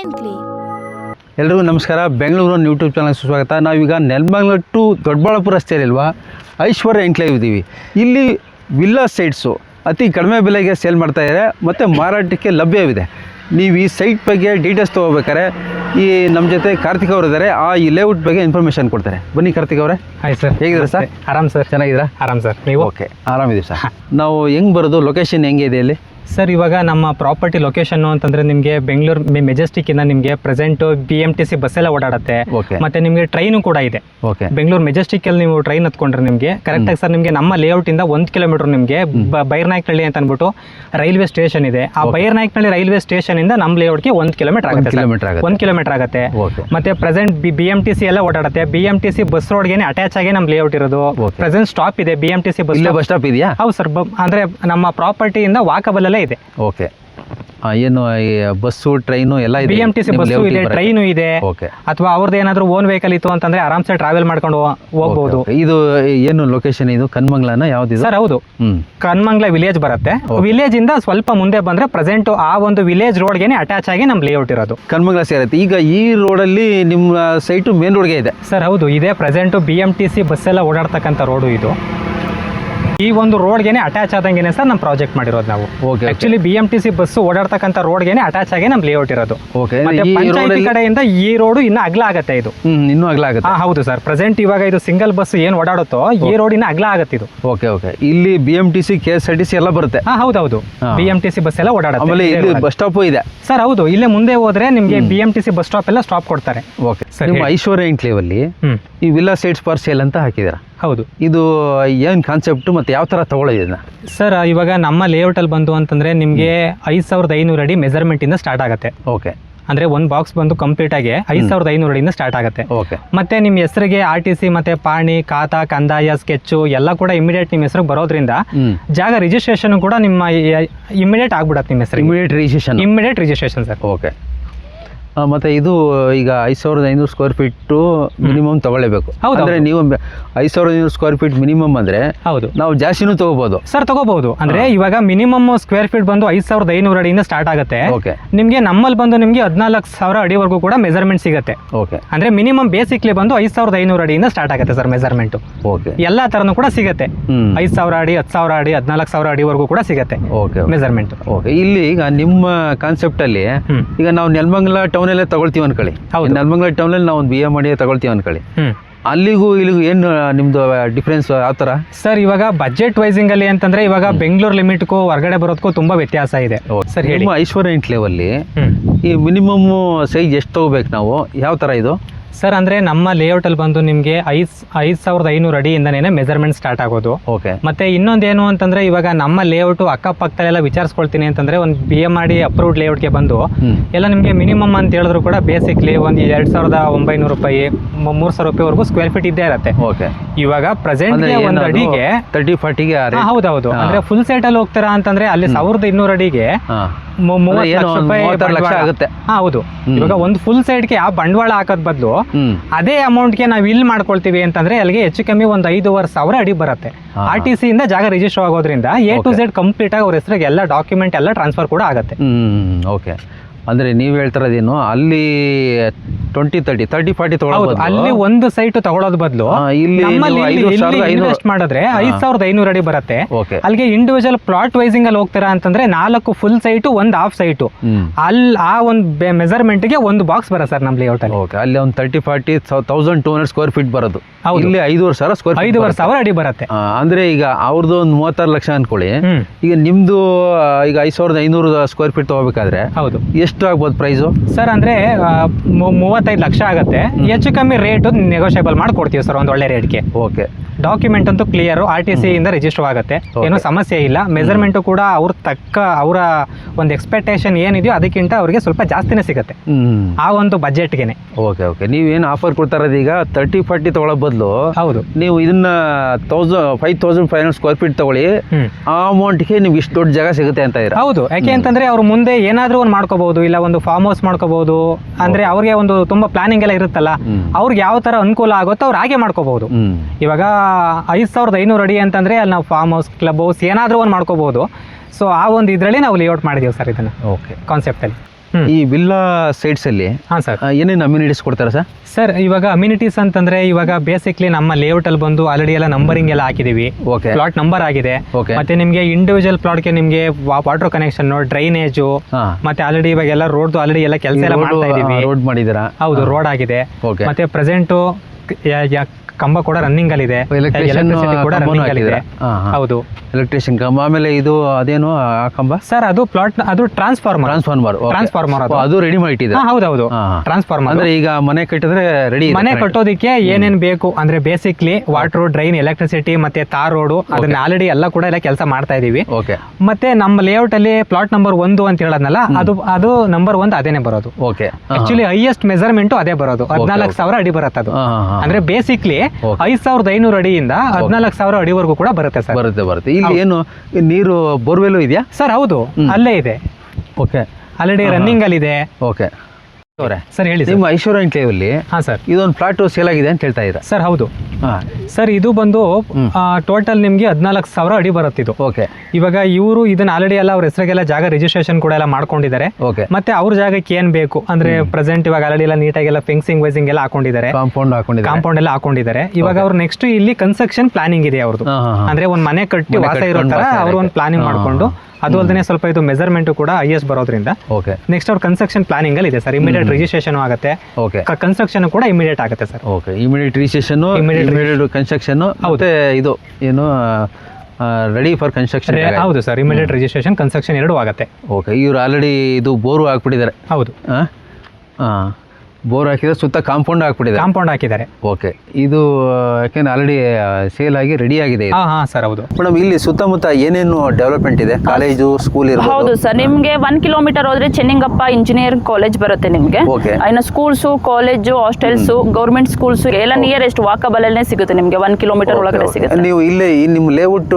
Enclave. ಎಲ್ರಿಗೂ ನಮಸ್ಕಾರ. Bengaluru YouTube channel ಸುಸ್ವಾಗತ. ನಾವೀಗ ನೆಲಮಂಗಲ ಟು ದೊಡ್ಡಬಳ್ಳಾಪುರ ರಸ್ತೆಯಲ್ಲಿಲ್ವಾ ಐಶ್ವರ್ಯ ಎಂಕ್ಲೇವ್ ಇದ್ದೀವಿ. ಇಲ್ಲಿ ವಿಲ್ಲಾ ಸೈಟ್ಸು ಅತಿ ಕಡಿಮೆ ಬೆಲೆಗೆ ಸೇಲ್ ಮಾಡ್ತಾಯಿದ್ದಾರೆ ಮತ್ತು ಮಾರಾಟಕ್ಕೆ ಲಭ್ಯವಿದೆ. ನೀವು ಈ ಸೈಟ್ ಬಗ್ಗೆ ಡೀಟೇಲ್ಸ್ ತೊಗೋಬೇಕಾರೆ ಈ ನಮ್ಮ ಜೊತೆ ಕಾರ್ತಿಕ್ ಅವರು ಇದ್ದಾರೆ ಆ ಈ ಲೇಔಟ್ ಬಗ್ಗೆ ಇನ್ಫಾರ್ಮೇಶನ್ ಕೊಡ್ತಾರೆ. ಬನ್ನಿ ಕಾರ್ತಿಕ್ ಅವರೇ. ಹಾಯ್ ಸರ್ ಹೇಗಿದ್ದೀರಾ ಸರ್ ಆರಾಮ್ ಸರ್ ಚೆನ್ನಾಗಿದ್ದೀರಾ? ಆರಾಮ್ ಸರ್ ನೀವು? ಓಕೆ ಆರಾಮಿದ್ದೀವಿ ಸರ್ ನಾವು ಹೆಂಗೆ ಬರೋದು? ಲೊಕೇಶನ್ ಹೆಂಗೆ ಇದೆ ಇಲ್ಲಿ ಸರ್ ಇವಾಗ ನಮ್ಮ ಪ್ರಾಪರ್ಟಿ ಲೊಕೇಶನ್ ಅಂತಂದ್ರೆ ನಿಮಗೆ ಬೆಂಗಳೂರು ಮೆಜೆಸ್ಟಿಕ್ ಇಂದ ನಿಮಗೆ present B M T C bus ಎಲ್ಲ ಓಡಾಡುತ್ತೆ. ಮತ್ತೆ ನಿಮಗೆ ಟ್ರೈನು ಕೂಡ ಇದೆ. ಬೆಂಗಳೂರು ಮೆಜೆಸ್ಟಿಕ್ ಅಲ್ಲಿ ನೀವು ಟ್ರೈನ್ ಹತ್ಕೊಂಡ್ರೆ ನಿಮಗೆ ಕರೆಕ್ಟ್ ಆಗಿ ಸರ್ ನಿಮಗೆ ನಮ್ಮ ಲೇಔಟ್ ಇಂದ ಒಂದು ಕಿಲೋಮೀಟರ್ ನಿಮಗೆ ಬೈರ್ನಾಯ್ಕಳ್ಳಿ ಅಂತ ಅಂದ್ಬಿಟ್ಟು ರೈಲ್ವೆ ಸ್ಟೇಷನ್ ಇದೆ. ಆ ಬೈರ್ನಾಯ್ಕಳ್ಳಿ ರೈಲ್ವೆ ಸ್ಟೇಷನ್ ಇಂದ ನಮ್ಮ ಲೇಔಟ್ಗೆ ಒಂದು ಕಿಲೋಮೀಟರ್ ಆಗುತ್ತೆ. ಒಂದು ಕಿಲೋಮೀಟರ್ ಆಗುತ್ತೆ. ಮತ್ತೆ present B M T C ಎಲ್ಲ ಓಡಾಡುತ್ತೆ. B M T C bus ರೋಡ್ಗೆ ಅಟ್ಯಾಚ್ ಆಗಿ ನಮ್ಮ ಲೇಔಟ್ ಇರೋದು. ಪ್ರೆಸೆಂಟ್ ಸ್ಟಾಪ್ ಇದೆ B M T C bus stop ಇದೆಯಾ? ಹೌದು ಸರ್. ಅಂದ್ರೆ ನಮ್ಮ ಪ್ರಾಪರ್ಟಿಯಿಂದ ವಾಕಬಲ್ ಅಲ್ಲೇ ಇದೆ. ಓಕೆ. ಏನು ಬಸ್ಸು ಟ್ರೈನು ಎಲ್ಲ ಇದೆ? B M T C bus ಇದೆ? ಟ್ರೈನು ಇದೆ. ಓಕೆ. ಅಥವಾ ಅವ್ರದ್ದು ಏನಾದರೂ ಓನ್ ವೆಹಿಕಲ್ ಇತ್ತು ಅಂತಂದ್ರೆ ಆರಾಮ್ಸೆ ಟ್ರಾವೆಲ್ ಮಾಡ್ಕೊಂಡು ಹೋಗ್ಬೋದು. ಇದು ಏನು ಲೊಕೇಶನ್ ಇದು? ಕನ್ಮಂಗ್ಲನ ಯಾವ್ದು ಸರ್ ಹೌದು. ಕನ್ಮಂಗ್ಲ ವಿಲೇಜ್ ಬರುತ್ತೆ. ವಿಲೇಜ್ ಇಂದ ಸ್ವಲ್ಪ ಮುಂದೆ ಬಂದ್ರೆ ಪ್ರೆಸೆಂಟ್ ಆ ಒಂದು ವಿಲೇಜ್ ರೋಡ್ಗೆ ಅಟ್ಯಾಚ್ ಆಗಿ ನಮ್ಮ ಲೇಔಟ್ ಇರೋದು. ಕನ್ಮಂಗ್ಲ ಸೇರುತ್ತೆ. ಈಗ ಈ ರೋಡಲ್ಲಿ ನಿಮ್ಮ ಸೈಟು ಮೇನ್ ರೋಡ್ಗೆ ಇದೆ. ಸರ್ ಹೌದು. ಇದೆ present B M T C bus ಎಲ್ಲ ಓಡಾಡ್ತಕ್ಕಂಥ ರೋಡು ಇದು. ಈ ಒಂದು ರೋಡ್ಗೆನೆ ಅಟ್ಯಾಚ್ ಆದಂಗೆನೆ ಸರ್ ನಮ್ಮ ಪ್ರಾಜೆಕ್ಟ್ ಮಾಡಿರೋದು ನಾವು. Okay actually B M T C bus ಓಡಾಡ್ತಕ್ಕಂಥ ರೋಡ್ಗೆನೆ ಅಟ್ಯಾಚ್ ಆಗಿ ನಮ್ಮ ಲೇಔಟ್ ಇರೋದು. ಓಕೆ ಮತ್ತೆ ಈ ಪಂಚಾಯತಿ ರೋಡಲ್ಲಿ ಕಡೆಯಿಂದ ಈ ರೋಡ್ ಇನ್ನ ಅಗ್ಲ ಆಗತ್ತೆ ಇದು. ಹ್ಮ್ ಇನ್ನೂ ಅಗ್ಲ ಆಗುತ್ತೆ. ಹೌದು ಸರ್. ಪ್ರೆಸೆಂಟ್ ಇವಾಗ ಇದು ಸಿಂಗಲ್ ಬಸ್ ಏನ್ ಓಡಾಡುತ್ತೋ ಈ ರೋಡಿನ ಅಗ್ಲ ಆಗತ್ತೆ ಇದು. ಓಕೆ ಓಕೆ ಇಲ್ಲಿ B M T C K S R T C ಎಲ್ಲ ಬರುತ್ತೆ. ಹಾ ಹೌದೌದು ಹಾ. B M T C bus ಎಲ್ಲ ಆಮೇಲೆ ಓಡಾಡುತ್ತೆ ಇಲ್ಲಿ ಬಸ್ ಸ್ಟಾಪು ಇದೆ. ಸರ್ ಹೌದು. ಇಲ್ಲೇ ಮುಂದೆ ಹೋದ್ರೆ ನಿಮ್ಗೆ B M T C bus stop ಎಲ್ಲ ಸ್ಟಾಪ್ ಕೊಡ್ತಾರೆ. ಓಕೆ ಸರಿ, ನಿಮ್ಮ. ಐಶ್ವರ್ಯ ಎಂಟ್ಲೇವಲ್ಲಿ ಹ್ಮ್. ಈ ವಿಲ್ಲಾ ಸೈಟ್ಸ್ ಫಾರ್ ಸೇಲ್ ಅಂತ ಹಾಕಿದ್ದೀರಾ? ಹೌದು. ಇದು ಏನು ಕಾನ್ಸೆಪ್ಟು ಮತ್ತು ಯಾವ ಥರ ತೊಗೊಳ್ಳೋದಿದೆ ಸರ್ ಇವಾಗ ನಮ್ಮ ಲೇಔಟಲ್ಲಿ ಬಂತು ಬಂದು ಅಂತಂದ್ರೆ ನಿಮ್ಗೆ ಐದು ಸಾವಿರದ ಐನೂರು ಅಡಿ ಮೆಜರ್ಮೆಂಟ್ ಇಂದ ಸ್ಟಾರ್ಟ್ ಆಗುತ್ತೆ. ಓಕೆ ಅಂದ್ರೆ ಒಂದು ಬಾಕ್ಸ್ ಬಂದು ಕಂಪ್ಲೀಟ್ ಆಗಿ ಐದು ಸಾವಿರದ ಐನೂರು ಅಡಿಯಿಂದ ಸ್ಟಾರ್ಟ್ ಆಗುತ್ತೆ. ಓಕೆ ಮತ್ತೆ ನಿಮ್ಮ ಹೆಸರಿಗೆ ಆರ್ ಟಿ ಸಿ ಮತ್ತೆ ಪಾಣಿ ಖಾತಾ ಕಂದಾಯ ಸ್ಕೆಚ್ಚು ಎಲ್ಲ ಕೂಡ ಇಮಿಡಿಯೇಟ್ ನಿಮ್ಮ ಹೆಸರಿಗೆ ಬರೋದ್ರಿಂದ ಜಾಗ ರಿಜಿಸ್ಟ್ರೇಷನ್ ಕೂಡ ನಿಮ್ಮ ಇಮಿಡಿಯೇಟ್ ಆಗ್ಬಿಡತ್ತೆ ನಿಮ್ಮ ಹೆಸರು immediate registration immediate registration sir okay ಮತ್ತು ಇದು ಈಗ ಐದು ಸಾವಿರದ ಐನೂರು ಸ್ಕ್ವೇರ್ ಫೀಟು ಮಿನಿಮಮ್ ತಗೊಳ್ಳೇಬೇಕು. ಹೌದು, ಅಂದರೆ ನೀವು ಐದು ಸಾವಿರದ ಐನೂರು ಸ್ಕ್ವೇರ್ ಫೀಟ್ ಮಿನಿಮಮ್ ಅಂದ್ರೆ ಹೌದು. ನಾವು ಜಾಸ್ತಿನೂ ತಗೋಬಹುದು ಸರ್ ತಗೋಬಹುದು. ಅಂದ್ರೆ ಇವಾಗ ಮಿನಿಮಮ್ ಸ್ಕ್ವೇರ್ ಫೀಟ್ ಬಂದು ಐದು ಸಾವಿರದ ಐನೂರು ಅಡಿಯಿಂದ ಸ್ಟಾರ್ಟ್ ಆಗುತ್ತೆ. ಓಕೆ ನಿಮ್ಗೆ ನಮ್ಮಲ್ಲಿ ಬಂದು ನಿಮ್ಗೆ ಹದಿನಾಲ್ಕು ಸಾವಿರ ಅಡಿವರೆಗೂ ಕೂಡ ಮೆಜರ್ಮೆಂಟ್ ಸಿಗುತ್ತೆ. ಓಕೆ ಅಂದ್ರೆ ಮಿನಿಮಮ್ ಬೇಸಿಕ್ಲಿ ಬಂದು ಐದು ಸಾವಿರದ ಐನೂರು ಅಡಿಯಿಂದ ಸ್ಟಾರ್ಟ್ ಆಗುತ್ತೆ ಸರ್ ಮೆಜರ್ಮೆಂಟ್ ಓಕೆ ಎಲ್ಲಾ ತರನು ಕೂಡ ಸಿಗುತ್ತೆ. ಐದು ಸಾವಿರ ಅಡಿ ಹತ್ತು ಸಾವಿರ ಅಡಿ ಹದಿನಾಲ್ಕು ಸಾವಿರ ಅಡಿವರೆಗೂ ಕೂಡ ಸಿಗುತ್ತೆ ಓಕೆ ಮೆಜರ್ಮೆಂಟ್ ಓಕೆ ಇಲ್ಲಿ ಈಗ ನಿಮ್ಮ ಕಾನ್ಸೆಪ್ಟಲ್ಲಿ ಅಲ್ಲಿ ಈಗ ನಾವು ನೆಲಮಂಗಲ ಟೌನಲ್ಲೇ ತಗೊಳ್ತೀವಿ ಅನ್ಕೊಳ್ಳಿ. ಹೌದು. ನೆಲಮಂಗಲ ಟೌನಲ್ಲಿ ನಾವು ಒಂದು ಬಿ ಎ ಮಾಡಿ ತಗೊಳ್ತೀವಿ ಅನ್ಕೊಳ್ಳಿ. ಹ್ಮ್. ಅಲ್ಲಿಗೂ ಇಲ್ಲಿಗೂ ಏನು ನಿಮ್ದು ಡಿಫ್ರೆನ್ಸ್ ಯಾವ ಥರ? ಸರ್ ಇವಾಗ ಬಜೆಟ್ ವೈಸಿಂಗ್ ಅಲ್ಲಿ ಅಂತಂದ್ರೆ ಇವಾಗ ಬೆಂಗಳೂರು ಲಿಮಿಟ್ಗೂ ಹೊರಗಡೆ ಬರೋದಕ್ಕೂ ತುಂಬಾ ವ್ಯತ್ಯಾಸ ಇದೆ. ಸರ್ ಹೇಳಿ. ನಿಮ್ಮ ಐಶ್ವರ್ಯ ಇಂಟ್ ಹ್ಮ್. ಈ ಮಿನಿಮಮ್ ಸೈಜ್ ಎಷ್ಟು ತಗೋಬೇಕು ನಾವು? ಯಾವ ಥರ ಇದು? ಸರ್ ಅಂದ್ರೆ ನಮ್ಮ ಲೇಔಟ್ ಅಲ್ಲಿ ಬಂದು ನಿಮ್ಗೆ ಐದ್ ಐದ್ ಸಾವಿರದ ಐನೂರು ಅಡಿಯಿಂದನೇ ಮೆಜರ್ಮೆಂಟ್ ಸ್ಟಾರ್ಟ್ ಆಗೋದು. ಓಕೆ ಮತ್ತೆ ಇನ್ನೊಂದೇನು ಅಂತಂದ್ರೆ ಇವಾಗ ನಮ್ಮ ಲೇಔಟ್ ಅಕ್ಕಪಕ್ಕದಲ್ಲೆಲ್ಲ ವಿಚಾರಿಸ್ಕೊಳ್ತೀನಿ ಅಂತಂದ್ರೆ ಒಂದು ಬಿ ಎಂ ಮಾಡಿ ಅಪ್ರೂವ್ಡ್ ಲೇಔಟ್ಗೆ ಬಂದು ಎಲ್ಲ ನಿಮಗೆ ಮಿನಿಮಮ್ ಅಂತ ಹೇಳಿದ್ರು ಕೂಡ ಬೇಸಿಕ್ಲಿ ಒಂದು ಎರಡ್ ಸಾವಿರದ ಒಂಬೈನೂರು ರೂಪಾಯಿ ಮೂರ್ ಸಾವಿರ ರೂಪಾಯಿ ರೂಪಾಯಿವರೆಗೂ ಸ್ಕ್ವೇರ್ ಫೀಟ್ ಇದ್ದೇ ಇರುತ್ತೆ. ಓಕೆ ಇವಾಗ ಪ್ರೆಸೆಂಟ್ ಒಂದು ಅಡಿಗೆ ತರ್ಟಿ ಫಾರ್ಟಿಗೆ ಹೌದೌದು. ಅಂದ್ರೆ ಫುಲ್ ಸೆಟ್ ಅಲ್ಲಿ ಹೋಗ್ತಾರಾ ಅಂತಂದ್ರೆ ಅಲ್ಲಿ ಸಾವಿರದ ಇನ್ನೂರು ಅಡಿಗೆ ಮೂವತ್ತು ಲಕ್ಷ ರೂಪಾಯಿ ಆಗುತ್ತೆ. ಹೌದು. ಇವಾಗ ಒಂದು ಫುಲ್ ಸೈಡ್ಗೆ ಆ ಬಂಡವಾಳ ಹಾಕೋದ್ ಬದಲು ಅದೇ ಅಮೌಂಟ್ಗೆ ನಾವು ಇಲ್ಲಿ ಮಾಡ್ಕೊಳ್ತೀವಿ ಅಂತಂದ್ರೆ ಅಲ್ಲಿಗೆ ಹೆಚ್ಚು ಕಮ್ಮಿ ಒಂದು ಐದೂವರೆ ಸಾವಿರ ಅಡಿ ಬರುತ್ತೆ. ಆರ್ ಟಿ ಸಿ ಇಂದ ಜಾಗ ರಿಜಿಸ್ಟರ್ ಆಗೋದ್ರಿಂದ ಎ ಟು ಝೆಡ್ ಕಂಪ್ಲೀಟ್ ಆಗಿ ಅವ್ರ ಹೆಸರಿಗೆ ಎಲ್ಲ ಡಾಕ್ಯುಮೆಂಟ್ ಎಲ್ಲ ಟ್ರಾನ್ಸ್ಫರ್ ಕೂಡ ಆಗುತ್ತೆ. ಓಕೆ ಅಂದರೆ ನೀವು ಹೇಳ್ತಿರೋದೇನು ಅಲ್ಲಿ ಟ್ವೆಂಟಿ ತರ್ಟಿ ತರ್ಟಿ ಫಾರ್ಟಿ ಹೌದು ಅಲ್ಲಿ ಒಂದು ಸೈಟ್ ತಗೊಳ್ಳೋದು ಬದಲು. ಇಲ್ಲಿ ಇನ್ವೆಸ್ಟ್ ಮಾಡಿದ್ರೆ ಐದ್ ಸಾವಿರದ ಐನೂರು ಅಡಿ ಬರುತ್ತೆ. ಓಕೆ ಅಲ್ಲಿಗೆ ಇಂಡಿವಿಜುವಲ್ ಪ್ಲಾಟ್ ವೈಸಿಂಗ್ ಅಲ್ಲಿ ಹೋಗ್ತೀರಾ ಅಂತಂದ್ರೆ ನಾಲ್ಕು ಫುಲ್ ಸೈಟು ಒಂದ್ ಹಾಫ್ ಸೈಟು ಅಲ್ಲಿ ಆ ಒಂದು ಮೆಜರ್ಮೆಂಟ್ಗೆ ಒಂದು ಬಾಕ್ಸ್ ಬರುತ್ತೆ ಸರ್ ನಮ್ಮ ಲೇಔಟ್ ಅಲ್ಲಿ. ಓಕೆ ಅಲ್ಲಿ ಒಂದು thirty forty thousand two hundred square feet ಬರೋದು. ಇಲ್ಲಿ ಐದೂವರೆ ಸಾವಿರ ಸ್ಕ್ವೇರ್ ಐದೂವರೆ ಸಾವಿರ ಅಡಿ ಬರುತ್ತೆ. ಅಂದ್ರೆ ಈಗ ಅವ್ರದ್ದು ಒಂದು ಮೂವತ್ತಾರು ಲಕ್ಷ ಅನ್ಕೊಳ್ಳಿ. ಈಗ ನಿಮ್ದು ಈಗ ಐದು ಸಾವಿರದ ಐನೂರು ಸ್ಕ್ವೇರ್ ಫೀಟ್ ತಗೋಬೇಕಾದ್ರೆ ಹೌದು. ಎಷ್ಟು ಆಗ್ಬೋದು ಪ್ರೈಸು ಸರ್ ಅಂದರೆ ಮೂವತ್ತೈದು ಲಕ್ಷ ಆಗುತ್ತೆ. ಹೆಚ್ಚು ಕಮ್ಮಿ ರೇಟು ನೆಗೋಷಿಯಬಲ್ ಮಾಡಿಕೊಡ್ತೀವಿ ಸರ್ ಒಂದು ಒಳ್ಳೆ ರೇಟ್ಗೆ ಓಕೆ ಡಾಕ್ಯುಮೆಂಟ್ ಅಂತೂ ಕ್ಲಿಯರ್ ಆರ್ ಟಿ ಸಿ ಇಂದ ರಿಜಿಸ್ಟರ್ ಆಗುತ್ತೆ. ಏನೂ ಸಮಸ್ಯೆ ಇಲ್ಲ. ಮೆಜರ್ಮೆಂಟು ಕೂಡ ಅವ್ರ ತಕ್ಕ ಅವರ ಒಂದು ಎಕ್ಸ್ಪೆಕ್ಟೇಷನ್ ಏನಿದೆಯೋ ಅದಕ್ಕಿಂತ ಅವರಿಗೆ ಸ್ವಲ್ಪ ಜಾಸ್ತಿನೇ ಸಿಗುತ್ತೆ. ಆ ಒಂದು ಬಜೆಟ್ಗೆನೆ ಓಕೆ ಓಕೆ ನೀವೇನು ಆಫರ್ ಕೊಡ್ತಾ ಇರೋದು ಈಗ ತರ್ಟಿ ಫಾರ್ಟಿ ತೊಗೊಳ್ಳೋ ಬದಲು ಹೌದು. ನೀವು ಇದನ್ನ thousand five thousand five hundred square feet ತಗೊಳ್ಳಿ. ಆ ಅಮೌಂಟ್ಗೆ ನಿಮ್ಗೆ ಇಷ್ಟು ದೊಡ್ಡ ಜಾಗ ಸಿಗುತ್ತೆ ಅಂತ ಇರ ಹೌದು. ಯಾಕೆ ಅಂತಂದ್ರೆ ಅವ್ರು ಮುಂದೆ ಏನಾದರೂ ಒಂದು ಮಾಡ್ಕೋಬಹುದು ಇಲ್ಲ ಒಂದು ಫಾರ್ಮ್ ಹೌಸ್ ಮಾಡ್ಕೋಬಹುದು ಅಂದ್ರೆ ಅವ್ರಿಗೆ ಒಂದು ತುಂಬಾ ಪ್ಲಾನಿಂಗ್ ಎಲ್ಲ ಇರುತ್ತಲ್ಲ. ಅವ್ರಿಗೆ ಯಾವ ತರ ಅನುಕೂಲ ಆಗುತ್ತೋ ಅವ್ರು ಹಾಗೆ ಮಾಡ್ಕೋಬಹುದು ಇವಾಗ ಐದು ಸಾವಿರದ ಐನೂರು ಅಡಿ ಅಂತಂದ್ರೆ ಅಲ್ಲಿ ನಾವು ಫಾರ್ಮ್ ಹೌಸ್ ಕ್ಲಬ್ ಹೌಸ್ ಏನಾದರೂ ಒಂದು ಮಾಡ್ಕೋಬೋದು. ಸೊ ಆ ಒಂದು ಇದರಲ್ಲಿ ನಾವು ಲೇಔಟ್ ಮಾಡಿದೀವಿ ಸರ್ ಇದನ್ನು. ಓಕೆ ಕಾನ್ಸೆಪ್ಟಲ್ಲಿ ಈ ವಿಲ್ಲಾ ಸೈಟ್ಸಲ್ಲಿ ಹಾಂ ಸರ್ ಏನೇನು ಅಮ್ಯುನಿಟೀಸ್ ಕೊಡ್ತಾರೆ ಸರ್ ಸರ್ ಇವಾಗ ಅಮ್ಯುನಿಟೀಸ್ ಅಂತಂದ್ರೆ ಇವಾಗ ಬೇಸಿಕ್ಲಿ ನಮ್ಮ ಲೇಔಟ್ ಅಲ್ಲಿ ಬಂದು ಆಲ್ರೆಡಿ ಎಲ್ಲ ನಂಬರಿಂಗ್ ಎಲ್ಲ ಹಾಕಿದೀವಿ. ಓಕೆ ಪ್ಲಾಟ್ ನಂಬರ್ ಆಗಿದೆ. ಮತ್ತೆ ನಿಮಗೆ ಇಂಡಿವಿಜುವಲ್ ಪ್ಲಾಟ್ಗೆ ನಿಮಗೆ ವಾಟರ್ ಕನೆಕ್ಷನ್ ಡ್ರೈನೇಜು ಮತ್ತೆ ಆಲ್ರೆಡಿ ಇವಾಗ ಎಲ್ಲ ರೋಡ್ ಆಲ್ರೆಡಿ ಎಲ್ಲ ಕೆಲಸ ಎಲ್ಲ ಮಾಡ್ತಾ ಇದೀವಿ. ರೋಡ್ ಮಾಡಿದ್ದೀರಾ? ಹೌದು ರೋಡ್ ಆಗಿದೆ. ಓಕೆ ಮತ್ತೆ ಪ್ರೆಸೆಂಟು ಕಂಬ ಕೂಡ ರನ್ನಿಂಗ್ ಅಲ್ಲಿ ಇದೆ. Electrician Electricity ಕೂಡ ಕಂಬನೂ ರನ್ನಿಂಗ್ ಅಲ್ಲಿ ಇದೆ. ಹಾಕಿದ್ದೀರಾ? ಹಾ, ಹಾ. ಹೌದು. ಎಲೆಕ್ಟ್ರಿಷಿಯನ್ ಕಂಬ. ಆಮೇಲೆ ಇದು ಅದೇನು ಆ ಕಂಬ? ಸರ್ ಅದು ಪ್ಲಾಟ್ ಅದು ಟ್ರಾನ್ಸ್ಫಾರ್ಮರ್ ಟ್ರಾನ್ಸ್ಫಾರ್ಮರ್ ಟ್ರಾನ್ಸ್ಫಾರ್ಮರ್ ಅದು. ಅದು ರೆಡಿ ಮಾಡಿಟ್ಟಿದೆ ಹೌದೌದು. ಹಾ, ಹಾ. ಟ್ರಾನ್ಸ್ಫಾರ್ಮರ್ ಅಂದ್ರೆ ಈಗ ಮನೆ ಕಟ್ಟಿದ್ರೆ ರೆಡಿ ಮನೆ ಕಟ್ಟೋದಕ್ಕೆ ಏನೇನ್ ಬೇಕು? ಅಂದ್ರೆ ಬೇಸಿಕ್ಲಿ ವಾಟರ್ ಡ್ರೈನ್ ಎಲೆಕ್ಟ್ರಿಸಿಟಿ ಮತ್ತೆ ತಾರ್ ರೋಡ್ ಅದನ್ನ ಆಲ್ರೆಡಿ ಎಲ್ಲ ಕೂಡ ಎಲ್ಲ ಕೆಲಸ ಮಾಡ್ತಾ ಇದೀವಿ ಓಕೆ ಮತ್ತೆ ನಮ್ಮ ಲೇಔಟ್ ಅಲ್ಲಿ ಪ್ಲಾಟ್ ನಂಬರ್ ಒಂದು ಅಂತ ಹೇಳೋದ್ನಲ್ಲ ಅದು ಅದು ನಂಬರ್ ಒಂದು ಅದೇನೆ ಬರೋದು. ಓಕೆ ಆಕ್ಚುಲಿ ಹೈಯೆಸ್ಟ್ ಮೆಜರ್ಮೆಂಟ್ ಅದೇ ಬರೋದು. ಹದಿನಾಲ್ಕು ಸಾವಿರ ಅಡಿ ಬರುತ್ತೆ ಅದು ಅಂದ್ರೆ ಬೇಸಿಕ್ಲಿ. ಐದ್ ಸಾವಿರದ ಐನೂರು ಅಡಿಯಿಂದ ಹದಿನಾಲ್ಕು ಸಾವಿರ ಅಡಿವರೆಗೂ ಕೂಡ ಬರುತ್ತೆ ಸರ್. ಬರುತ್ತೆ ಬರುತ್ತೆ. ಇಲ್ಲಿ ಏನು ನೀರು ಬೋರ್ವೆಲ್ ಇದೆಯಾ? ಸರ್ ಹೌದು. ಅಲ್ಲೇ ಇದೆ. ಓಕೆ. ಆಲ್ರೆಡಿ ರನ್ನಿಂಗ್ ಅಲ್ಲಿ ಇದೆ ಓಕೆ. ಸರ್ ಹೇಳಿ ನಿಮ್ಮ ಐಶ್ವರ್ಯ ಎನ್ಕ್ಲೇವಲ್ಲಿ ಹಾ ಸರ್. ಇದೊಂದು ಪ್ಲಾಟ್ ಸೇಲ್ ಆಗಿದೆ ಅಂತ ಹೇಳ್ತಾ ಇದ್ದಾರೆ. ಸರ್ ಹೌದು. ಸರ್ ಇದು ಬಂದು ಟೋಟಲ್ ನಿಮ್ಗೆ ಹದಿನಾಲ್ಕು ಸಾವಿರ ಅಡಿ ಬರುತ್ತೆ ಇದು. ಓಕೆ. ಇವಾಗ ಇವರು ಇದನ್ನ ಆಲ್ರೆಡಿ ಎಲ್ಲ ಅವ್ರ ಹೆಸರಿಗೆಲ್ಲ ಜಾಗ ರಿಜಿಸ್ಟ್ರೇಷನ್ ಕೂಡ ಎಲ್ಲ ಮಾಡ್ಕೊಂಡಿದ್ದಾರೆ. ಓಕೆ. ಮತ್ತೆ ಅವ್ರ ಜಾಗಕ್ಕೆ ಏನ್ ಬೇಕು? ಅಂದ್ರೆ ಪ್ರೆಸೆಂಟ್ ಇವಾಗ ಆಲ್ರೆಡಿ ಎಲ್ಲ ನೀಟಾಗಿ ಎಲ್ಲ ಫೆನ್ಸಿಂಗ್ ವೈಸಿಂಗ್ ಎಲ್ಲ ಹಾಕೊಂಡಿದ್ದಾರೆ. ಕಾಂಪೌಂಡ್ ಹಾಕೊಂಡಿದ್ದಾರೆ. ಕಾಂಪೌಂಡ್ ಎಲ್ಲ ಹಾಕೊಂಡಿದ್ದಾರೆ. ಇವಾಗ ಅವ್ರು ನೆಕ್ಸ್ಟ್ ಇಲ್ಲಿ ಕನ್ಸ್ಟ್ರಕ್ಷನ್ ಪ್ಲಾನಿಂಗ್ ಇದೆ ಅವ್ರದ್ದು ಅಂದ್ರೆ ಒಂದ್ ಮನೆ ಕಟ್ಟಿ ವಾಸ ಇರೋ ತರ ಅವ್ರು ಒಂದು ಪ್ಲಾನಿಂಗ್ ಮಾಡ್ಕೊಂಡು ಅದು ಅಲ್ಲದೆ ಸ್ವಲ್ಪ ಇದು ಮೆಜರ್ಮೆಂಟ್ ಕೂಡ ಐ ಎಸ್ ಬರೋದ್ರಿಂದ. ಓಕೆ ನೆಕ್ಸ್ಟ್ ಅವ್ರ ಕನ್ಸ್ಟ್ರಕ್ಷನ್ ಪ್ಲಾನಿಂಗ್ ಅಲ್ಲಿ ಇದೆ ಸರ್. ಇಮಿಡಿಯೇಟ್ ರಿಜಿಸ್ಟ್ರೇಷನ್ ಆಗುತ್ತೆ. ಓಕೆ ಕನ್ಸ್ಟ್ರಕ್ಷನ್ ಕೂಡ ಇಮಿಡಿಯೇಟ್ ಆಗುತ್ತೆ sir. Okay immediate registration immediate construction ಮತ್ತೆ ಇದು ಏನು ರೆಡಿ ಫಾರ್ ಕನ್ಸ್ಟ್ರಕ್ಷನ್ ಹೌದು ಸರ್. ಇಮಿಡಿಯೇಟ್ ರಿಜಿಸ್ಟ್ರೇಷನ್ ಕನ್ಸ್ಟ್ರಕ್ಷನ್ ಎರಡೂ ಆಗುತ್ತೆ. ಓಕೆ ಇವ್ರು ಆಲ್ರೆಡಿ ಇದು ಬೋರು ಹಾಕ್ಬಿಟ್ಟಿದ್ದಾರೆ. ಹೌದು. ಹಾಂ ಹಾಂ ಬೋರ್ ಹಾಕಿದ್ರೆ ಸುತ್ತ ಕಾಂಪೌಂಡ್ ಹಾಕ್ಬಿಟ್ಟಿದೆ. ಕಾಂಪೌಂಡ್ ಹಾಕಿದ್ದಾರೆ. ಓಕೆ. ಇದು ಯಾಕೆಂದ್ರೆ ಆಲ್ರೆಡಿ ಸೇಲ್ ಆಗಿ ರೆಡಿ ಆಗಿದೆ ಹಾ ಹಾ ಸರ್ ಹೌದು. ಮೇಡಮ್ ಇಲ್ಲಿ ಸುತ್ತಮುತ್ತ ಏನೇನು ಡೆವಲಪ್ಮೆಂಟ್ ಇದೆ? ಕಾಲೇಜು ಸ್ಕೂಲ್ ಹೌದು ಸರ್. ನಿಮ್ಗೆ ಒನ್ ಕಿಲೋಮೀಟರ್ ಹೋದ್ರೆ ಚೆನ್ನಿಂಗಪ್ಪ ಇಂಜಿನಿಯರಿಂಗ್ ಕಾಲೇಜ್ ಬರುತ್ತೆ ನಿಮ್ಗೆ. Okay. ಇನ್ನು schools college hostels government schools ಎಲ್ಲ ನಿಯರೆಸ್ಟ್ ವಾಕಬಲ್ ಅಲ್ಲೇ ಸಿಗುತ್ತೆ ನಿಮ್ಗೆ. ಒನ್ ಕಿಲೋಮೀಟರ್ ಒಳಗಡೆ ಸಿಗುತ್ತೆ. ನೀವು ಇಲ್ಲಿ ಈ ನಿಮ್ಮ ಲೇಔಟ್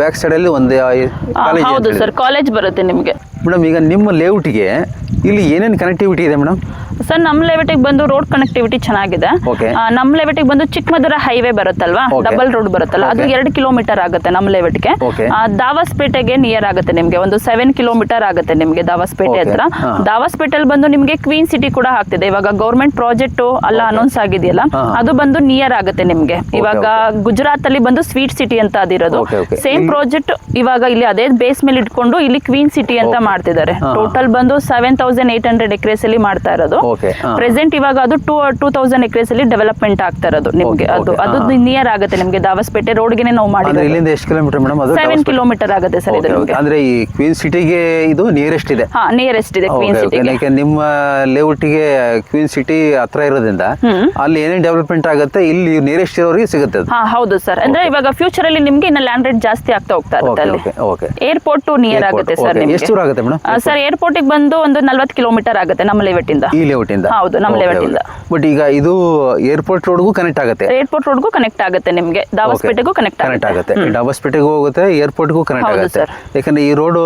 ಬ್ಯಾಕ್ ಸೈಡಲ್ಲಿ ಒಂದು ಆ, ಕಾಲೇಜ್ ಹೌದು ಸರ್. ಕಾಲೇಜ್ ಬರುತ್ತೆ ನಿಮ್ಗೆ. ಮೇಡಮ್ ಈಗ ನಿಮ್ಮ ಲೇಔಟ್ಗೆ ಇಲ್ಲಿ ಏನೇನು ಕನೆಕ್ಟಿವಿಟಿ ಇದೆ ಮೇಡಮ್ ಸರ್ ನಮ್ಮ ಲೆವೆಟಿಗೆ ಬಂದು ರೋಡ್ ಕನೆಕ್ಟಿವಿಟಿ ಚೆನ್ನಾಗಿದೆ ನಮ್ಮ ಲೆವೆಟಿಗೆ ಬಂದು ಚಿಕ್ಕಮದುರ ಹೈವೇ ಬರುತ್ತಲ್ವಾ ಡಬಲ್ ರೋಡ್ ಬರುತ್ತಲ್ಲ ಅದು. ಎರಡು ಕಿಲೋಮೀಟರ್ ಆಗುತ್ತೆ ನಮ್ಮ ಲೆವೆಟ್ಗೆ. ದಾವಸ್ಪೇಟೆಗೆ ನಿಯರ್ ಆಗುತ್ತೆ ನಿಮಗೆ ಒಂದು ಸೆವೆನ್ ಕಿಲೋಮೀಟರ್ ಆಗುತ್ತೆ ನಿಮಗೆ ದಾವಸ್ಪೇಟೆ. ಹತ್ರ. ದಾವಸ್ಪೇಟೆಲ್ ಬಂದು ನಿಮಗೆ ಕ್ವೀನ್ ಸಿಟಿ ಕೂಡ ಆಗ್ತಿದೆ ಇವಾಗ ಗೌರ್ಮೆಂಟ್ ಪ್ರಾಜೆಕ್ಟ್ ಅಲ್ಲ ಅನೌನ್ಸ್ ಆಗಿದೆಯಲ್ಲ. ಅದು ಬಂದು ನಿಯರ್ ಆಗುತ್ತೆ ನಿಮಗೆ ಇವಾಗ ಗುಜರಾತ್ ಅಲ್ಲಿ ಬಂದು ಸ್ವೀಟ್ ಸಿಟಿ ಅಂತ ಅದಿರೋದು. ಸೇಮ್ ಪ್ರಾಜೆಕ್ಟ್ ಇವಾಗ ಇಲ್ಲಿ ಅದೇ ಬೇಸ್ ಮೇಲೆ ಇಟ್ಕೊಂಡು ಇಲ್ಲಿ ಕ್ವೀನ್ ಸಿಟಿ ಅಂತ. ಮಾಡ್ತಿದ್ದಾರೆ. ಟೋಟಲ್ ಬಂದು seven thousand eight hundred acres ಅಲ್ಲಿ ಮಾಡ್ತಾ ಇರೋದು. ಪ್ರೆಸೆಂಟ್ ಇವಾಗ ಅದು ಟೂ ಟೂ ತೌಸಂಡ್ ಎಕರೆಸ್ ಅಲ್ಲಿ ಡೆವಲಪ್ಮೆಂಟ್ ಆಗ್ತಾ ಇರೋದು ನಿಮ್ಗೆ. ಅದು. ಅದು. ನಿಯರ್ ಆಗುತ್ತೆ ನಿಮ್ಗೆ. ದಾವಸ್ಪೇಟೆ ರೋಡ್ಗೆ ನಾವು ಮಾಡಿದ್ರೆ ಇಲ್ಲಿಂದ ಎಷ್ಟು ಕಿಲೋಮೀಟರ್ ಮೇಡಮ್ ಅದು ಸೆವೆನ್ ಕಿಲೋಮೀಟರ್ ಆಗುತ್ತೆ ಸರ್ ಇದು. ನಿಮ್ಗೆ. ಅಂದ್ರೆ ಈ ಕ್ವೀನ್ ಸಿಟಿಗೆ ಇದು ನಿಯರೆಸ್ಟ್ ಇದೆ. ಹಾ ನಿಯರೆಸ್ಟ್ ಇದೆ ಕ್ವೀನ್. ಸಿಟಿಗೆ ನಿಮ್ಮ ಲೇಔಟ್ಗೆ ಕ್ವೀನ್ ಸಿಟಿ ಹತ್ರ ಇರೋದ್ರಿಂದ ಅಲ್ಲಿ ಏನೇನು ಡೆವಲಪ್ಮೆಂಟ್ ಆಗುತ್ತೆ ಇಲ್ಲಿ ನಿಯರೆಸ್ಟ್ ಇರೋರಿಗೆ ಸಿಗುತ್ತೆ ಹಾ ಹೌದು ಸರ್. ಅಂದ್ರೆ ಇವಾಗ ಫ್ಯೂಚರ್ ಅಲ್ಲಿ ನಿಮ್ಗೆ ಇನ್ನ ಲ್ಯಾಂಡ್ ರೇಟ್ ಜಾಸ್ತಿ ಆಗ್ತಾ ಹೋಗ್ತಾ ಇರುತ್ತೆ ಅಲ್ಲಿ. ಏರ್ಪೋರ್ಟ್ ನಿಯರ್ ಆಗುತ್ತೆ ಸರ್. ನಿಮ್ಗೆ. ಎಷ್ಟು ಆಗುತ್ತೆ ಮೇಡಮ್? ಸರ್ ಏರ್ಪೋರ್ಟ್ ಬಂದು ಒಂದು ನಲ್ವತ್ತು ಕಿಲೋಮೀಟರ್ ಆಗುತ್ತೆ ನಮ್ಮ ಲೇಔಟ್ ಇಂದ ಈ ಲೇಔಟ್ ಇಂದ ಹೌದು, ನಮ್ಮ ಲೇಔಟ್ ಇಂದ. ಬಟ್ ಈಗ ಇದು ಏರ್ಪೋರ್ಟ್ ರೋಡ್ಗೂ ಕನೆಕ್ಟ್ ಆಗುತ್ತೆ? ಏರ್ಪೋರ್ಟ್ ರೋಡ್ಗೂ ಕನೆಕ್ಟ್ ಆಗುತ್ತೆ ನಿಮಗೆ. ದಾವಸ್ಪೇಟೆಗೂ ಕನೆಕ್ಟ್ ಕನೆಕ್ಟ್ ಆಗುತ್ತೆ. ಡಾಬಸ್ಪೇಟೆಗೂ. ಡಬಸ್ಪೇಟೆಗೂ ಹೋಗುತ್ತೆ ಏರ್ಪೋರ್ಟ್ಗೂ ಕನೆಕ್ಟ್ ಹೌದು, ಆಗುತ್ತೆ. ಯಾಕಂದ್ರೆ ಈ ರೋಡ್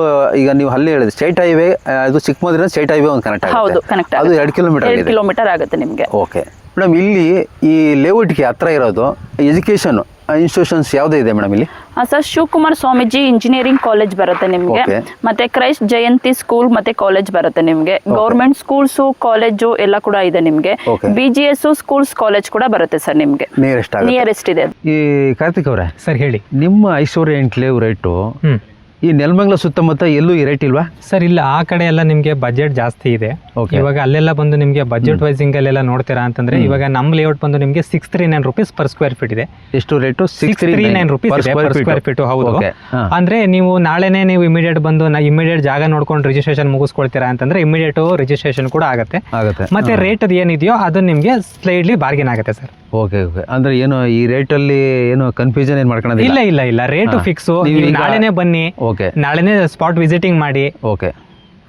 ಈಗ ನೀವು ಅಲ್ಲಿ ಹೇಳಿದ್ರೆ ಸ್ಟೇಟ್ ಹೈವೇ ಅದು ಚಿಕ್ಕಮಂದಿರ ಸ್ಟೇಟ್ ಹೈವೇ ಒಂದು ಕನೆಕ್ಟ್ ಹೌದು ಆಗುತ್ತೆ ಕನೆಕ್ಟ್ ಅದು ಎರಡು ಕಿಲೋಮೀಟರ್ ಎರಡು ಕಿಲೋಮೀಟರ್ ಆಗುತ್ತೆ ನಿಮಗೆ. ಓಕೆ ಮೇಡಮ್ ಇಲ್ಲಿ ಈ ಲೇಔಟ್ಗೆ ಹತ್ರ ಇರೋದು ಎಜುಕೇಷನ್ ಇನ್ಸ್ಟಿಟ್ಯೂಷನ್ಸ್ ಯಾವುದೇ ಇದೆ ಮೇಡಮ್ ಇಲ್ಲಿ? ಆ, sir Shivakumar Swamiji engineering college ಬರುತ್ತೆ ನಿಮಗೆ. Okay. ಮತ್ತೆ ಕ್ರೈಸ್ಟ್ ಜಯಂತಿ ಸ್ಕೂಲ್ ಮತ್ತೆ ಕಾಲೇಜ್ ಬರುತ್ತೆ ನಿಮಗೆ. ಗೌರ್ಮೆಂಟ್ ಸ್ಕೂಲ್ಸು ಕಾಲೇಜು ಎಲ್ಲ ಕೂಡ ಇದೆ ನಿಮಗೆ. Okay. B G S schools college ಕೂಡ ಬರುತ್ತೆ ಸರ್ ನಿಮಗೆ. ನಿಯರೆಸ್ಟ್ ಆಗುತ್ತೆ. ನಿಯರೆಸ್ಟ್ ಇದೆ. ಈ ಕಾರ್ತಿಕ್ ಅವರೇ ಸರ್ ಹೇಳಿ. ನಿಮ್ಮ ಐಶ್ವರ್ಯ ಎನ್ಕ್ಲೇವ್ ರೇಟು ಹ್ಮ್. ಈ ನೆಲಮಂಗಲ ಸುತ್ತಮುತ್ತ ಎಲ್ಲೂ ಈ ರೇಟ್ ಇಲ್ವಾ? ಸರ್ ಇಲ್ಲ ಆ ಕಡೆ ಎಲ್ಲ ನಿಮಗೆ ಬಜೆಟ್ ಜಾಸ್ತಿ ಇದೆ. ಓಕೆ ಇವಾಗ ಅಲ್ಲೆಲ್ಲ ಬಂದು ನಿಮಗೆ ಬಜೆಟ್ ವೈಸಿಂಗ್ ಅಲ್ಲೆಲ್ಲ ನೋಡ್ತೀರಾ ಅಂತಂದ್ರೆ ಇವಾಗ ನಮ್ಮ ಲೇಔಟ್ ಬಂದು ನಿಮಗೆ six three nine rupees per square feet ಇದೆ. ಎಷ್ಟು rate six three nine rupees per square feet ಹೌದು. ಅಂದ್ರೆ ನೀವು ನಾಳೆನೇ ನೀವು ಇಮಿಡಿಯೇಟ್ ಬಂದು ಇಮಿಡಿಯೇಟ್ ಜಾಗ ನೋಡ್ಕೊಂಡು ರಿಜಿಸ್ಟ್ರೇಷನ್ ಮುಗಿಸ್ಕೊಳ್ತೀರಾ ಅಂತಂದ್ರೆ ಇಮಿಡಿಯೇಟ್ ರಿಜಿಸ್ಟ್ರೇಷನ್ ಕೂಡ ಆಗುತ್ತೆ. ಆಗುತ್ತೆ. ಮತ್ತೆ ರೇಟ್ ಅದು ಏನಿದೆಯೋ ಅದು ನಿಮಗೆ ಸ್ಲೈಡ್ಲಿ ಬಾರ್ಗಿನ್ ಆಗುತ್ತೆ ಸರ್ ಓಕೆ ಓಕೆ ಅಂದ್ರೆ ಏನು ಈ ರೇಟಲ್ಲಿ ಏನು ಕನ್ಫ್ಯೂಷನ್ ಏನು ಮಾಡ್ಕೊಳ್ಳೋದಿಲ್ಲ ಇಲ್ಲ ಇಲ್ಲ ಇಲ್ಲ. ರೇಟ್. ಫಿಕ್ಸ್ ನೀವು ನಾಳೆನೇ ಬನ್ನಿ. ಓಕೆ ನಾಳೆನೇ ಸ್ಪಾಟ್ ವಿಸಿಟಿಂಗ್ ಮಾಡಿ. ಓಕೆ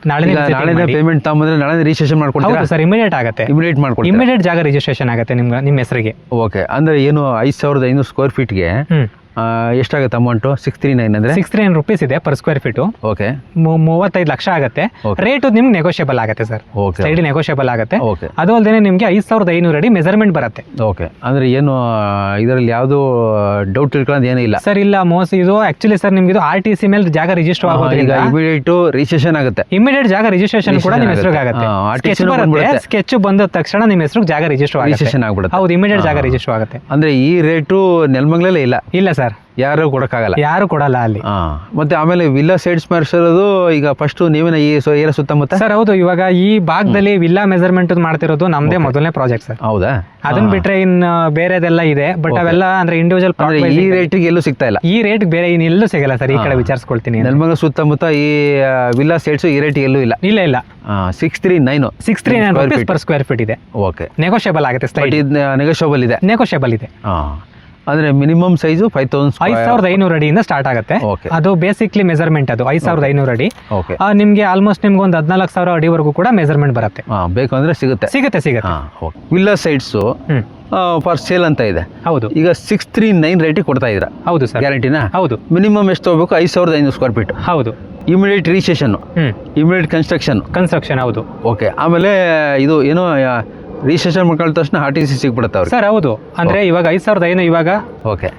ನಾಳೆನೇ ಈಗ ನಾಳೆ ಪೇಮೆಂಟ್ ತಗೊಂಬಂದ್ರೆ ನಾಳೆ ರಿಜಿಸ್ಟ್ರೇಷನ್ ಮಾಡ್ಕೊಡ್ತೀರಾ? ಸರ್ ಇಮಿಡಿಯೇಟ್ ಆಗುತ್ತೆ. ಇಮಿಡಿಯೇಟ್ ಮಾಡ್ಕೊಂಡು ಇಮಿಡಿಯೇಟ್ ಜಾಗ ರಿಜಿಸ್ಟ್ರೇಷನ್ ಆಗುತ್ತೆ ನಿಮ್ಗೆ ನಿಮ್ಮ ಹೆಸರಿಗೆ. ಓಕೆ ಅಂದ್ರೆ ಏನು ಐದು ಸಾವಿರದ ಐನೂರು ಸ್ಕ್ವೇರ್ ಫೀಟ್ಗೆ ಎಷ್ಟಾಗುತ್ತೆ ಅಮೌಂಟು ಸಿಕ್ಸ್ ತ್ರೀ ನೈನ್ ಅಂದರೆ? ಸಿಕ್ಸ್ ತ್ರೀ ನೈನ್ ರುಪೀಸ್ ಇದೆ ಪರ್ ಸ್ಕ್ವೇರ್ ಫೀಟು ಓಕೆ ಮೂವತ್ತೈದು ಲಕ್ಷ ಆಗುತ್ತೆ. ರೇಟು ನಿಮ್ಗೆ ನೆಗೋಷಿಯಬಲ್ ಆಗುತ್ತೆ ಸರ್ ಓಕೆ ಸೈಡ್ ನೆಗೋಷಿಯಬಲ್ ಆಗುತ್ತೆ. ಓಕೆ ಅದು ಅಲ್ಲದೆ ನಿಮಗೆ ಐದು ಸಾವಿರದ ಐನೂರು ಅಡಿ ಮೆಜರ್ಮೆಂಟ್ ಬರುತ್ತೆ. ಓಕೆ ಅಂದರೆ ಏನು ಇದರಲ್ಲಿ ಯಾವುದು ಡೌಟ್ ತಿಳ್ಕೊಳ್ಳೋದು ಏನೂ ಇಲ್ಲ. ಸರ್ ಇಲ್ಲ ಮೋಸ ಇದು ಆ್ಯಕ್ಚುಲಿ ಸರ್ ನಿಮ್ಗೆ ಇದು ಆರ್ ಟಿ ಸಿ ಮೇಲೆ ಜಾಗ ರಿಜಿಸ್ಟರ್ ಈಗ ಆಗೋದ್ರಿಂದ ಇಮಿಡಿಯೇಟು ರಿಜಿಸ್ಟ್ರೇಷನ್ ಆಗುತ್ತೆ. ಇಮಿಡಿಯೇಟ್ ಜಾಗ ರಿಜಿಸ್ಟ್ರೇಷನ್ ಕೂಡ ನಿಮ್ಮ ಹೆಸರು ಹೆಸರಿಗೆ ಆಗುತ್ತೆ. ಸ್ಕೆಚ್ ಬಂದ ತಕ್ಷಣ ನಿಮ್ಮ ಹೆಸರು ಜಾಗ ರಿಜಿಸ್ಟರ್ ರಿಜಿಸ್ಟ್ರೇಷನ್ ಆಗ್ಬಿಡುತ್ತೆ. ಹೌದು ಇಮಿಡಿಯೇಟ್ ಜಾಗ. ರಿಜಿಸ್ಟರ್ ಆಗುತ್ತೆ. ಅಂದರೆ ಈ ರೇಟು ನೆಲಮಂಗ್ಲಲ್ಲೇ ಇಲ್ಲ. ಇಲ್ಲ ಸರ್ ಯಾರು? ಕೊಡಕ್ಕಾಗಲ್ಲ. ಯಾರು ಕೊಡಲ್ಲ ಅಲ್ಲಿ. ಮತ್ತೆ ಮತ್ತು ಆಮೇಲೆ ವಿಲ್ಲಾ ಸೈಡ್ಸ್ ಮಾಡಿಸಿರೋದು ಈಗ ಫಸ್ಟ್ ನೀವೇನ ಈ ಸೊ ಏರ ಸುತ್ತಮುತ್ತ? ಸರ್ ಹೌದು ಇವಾಗ ಈ ಭಾಗದಲ್ಲಿ ವಿಲ್ಲಾ ಮೆಜರ್ಮೆಂಟ್ ಮಾಡ್ತಿರೋದು ನಮ್ದೇ ಮೊದಲನೇ ಪ್ರಾಜೆಕ್ಟ್ ಸರ್. ಹೌದಾ? ಅದನ್ನ ಬಿಟ್ರೆ ಇನ್ ಬೇರೆದೆಲ್ಲ ಇದೆ ಬಟ್ ಅವೆಲ್ಲ ಅಂದ್ರೆ ಇಂಡಿವಿಜುವಲ್ ಅಂದರೆ ಈ ರೇಟಿಗೆ ಎಲ್ಲೂ ಸಿಗ್ತಾ ಇಲ್ಲ? ಈ ರೇಟ್ ಬೇರೆ ಇನ್ನೆಲ್ಲೂ ಸಿಗಲ್ಲ ಸರ್ ಈ ಕಡೆ. ವಿಚಾರಿಸ್ಕೊಳ್ತೀನಿ ನೆಲಮಂಗಲ ಸುತ್ತಮುತ್ತ ಈ ವಿಲ್ಲಾ ಸೈಡ್ಸ್ ಈ ರೇಟ್ ಎಲ್ಲೂ ಇಲ್ಲ? ಇಲ್ಲ ಇಲ್ಲ. Six three nine six three nine rupees per square feet ಇದೆ. ಓಕೆ ನೆಗೋಷಿಯಬಲ್ ಆಗುತ್ತೆ ಬಟ್ ಇದು ನೆಗೋಷಿಯಬಲ್ ಇದೆ? ನೆಗೋಷಿಯಬಲ್ ಇದೆ. ಹಾಂ ಅಂದರೆ ಮಿನಿಮಮ್ ಸೈಜು ಫೈವ್ ತೌಸಂಡ್ ಐದ್ ಸಾವಿರದ ಐನೂರು ಅಡಿಯಿಂದ ಸ್ಟಾರ್ಟ್ ಆಗುತ್ತೆ. ಅದು ಬೇಸಿಕ್ಲಿ ಮೆಜರ್ಮೆಂಟ್ ಅದು ಐದ್ ಸಾವಿರದ ಐನೂರು ಅಡಿ. ನಿಮ್ಗೆ ಆಲ್ಮೋಸ್ಟ್ ನಿಮ್ಗೆ ಒಂದು ಹದಿನಾಲ್ಕು ಸಾವಿರ ಅಡಿವರೆಗೂ ಕೂಡ ಮೆಜರ್ಮೆಂಟ್ ಬರುತ್ತೆ. ಬೇಕಂದ್ರೆ ಬೇಕು ಅಂದರೆ ಸಿಗುತ್ತೆ. ಸಿಗುತ್ತೆ ಸಿಗುತ್ತೆ ವಿಲ್ಲಾ ಸೈಡ್ಸು ಫಾರ್ ಸೇಲ್ ಅಂತ ಇದೆ. ಹೌದು. ಈಗ ಸಿಕ್ಸ್ ತ್ರೀ ನೈನ್ ರೇಟಿಗೆ ಕೊಡ್ತಾ ಇದ್ರ ಹೌದು ಸರ್ ಗ್ಯಾರಂಟಿನಾ ಹೌದು. ಮಿನಿಮಮ್ ಎಷ್ಟು ತಗೋಬೇಕು? ಐದು ಸಾವಿರದ ಐನೂರು ಸ್ಕ್ವೇರ್ ಫೀಟ್ ಹೌದು. Immediate registration immediate construction construction ಹೌದು. ಓಕೆ ಆಮೇಲೆ ಇದು ಏನೋ ರಿಜಿಸ್ಟ್ರೇಷನ್ ಮಾಡ್ಕೊಳ್ಳ ತಕ್ಷಣ ಆರ್ ಟಿ ಸಿ ಸಿಗ್ಬಿಡುತ್ತೆ ಸರ್ ಹೌದು. ಅಂದರೆ ಇವಾಗ ಐದು ಸಾವಿರದ ಏನು ಇವಾಗ ಓಕೆ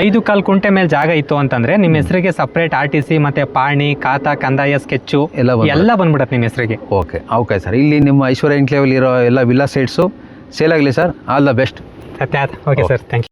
ಐದು ಕಾಲು ಕುಂಟೆ ಮೇಲೆ ಜಾಗ ಇತ್ತು ಅಂತಂದ್ರೆ ನಿಮ್ಮ ಹೆಸರಿಗೆ ಸಪ್ರೇಟ್ ಆರ್ ಟಿ ಸಿ ಮತ್ತೆ ಪಾಣಿ ಖಾತಾ ಕಂದಾಯ ಸ್ಕೆಚ್ಚು ಎಲ್ಲ ಬಂದ್ಬಿಡುತ್ತೆ. ಎಲ್ಲ ಬಂದ್ಬಿಡತ್ತೆ ನಿಮ್ಮ ಹೆಸರಿಗೆ. ಓಕೆ ಓಕೆ ಸರ್ ಇಲ್ಲಿ ನಿಮ್ಮ ಐಶ್ವರ್ಯ ಎನ್ಕ್ಲೇವಲ್ಲಿ ಇರೋ ಎಲ್ಲ ವಿಲ್ಲಾ ಸೈಟ್ಸು ಸೇಲ್ ಆಗಲಿ sir all the best okay sir thank you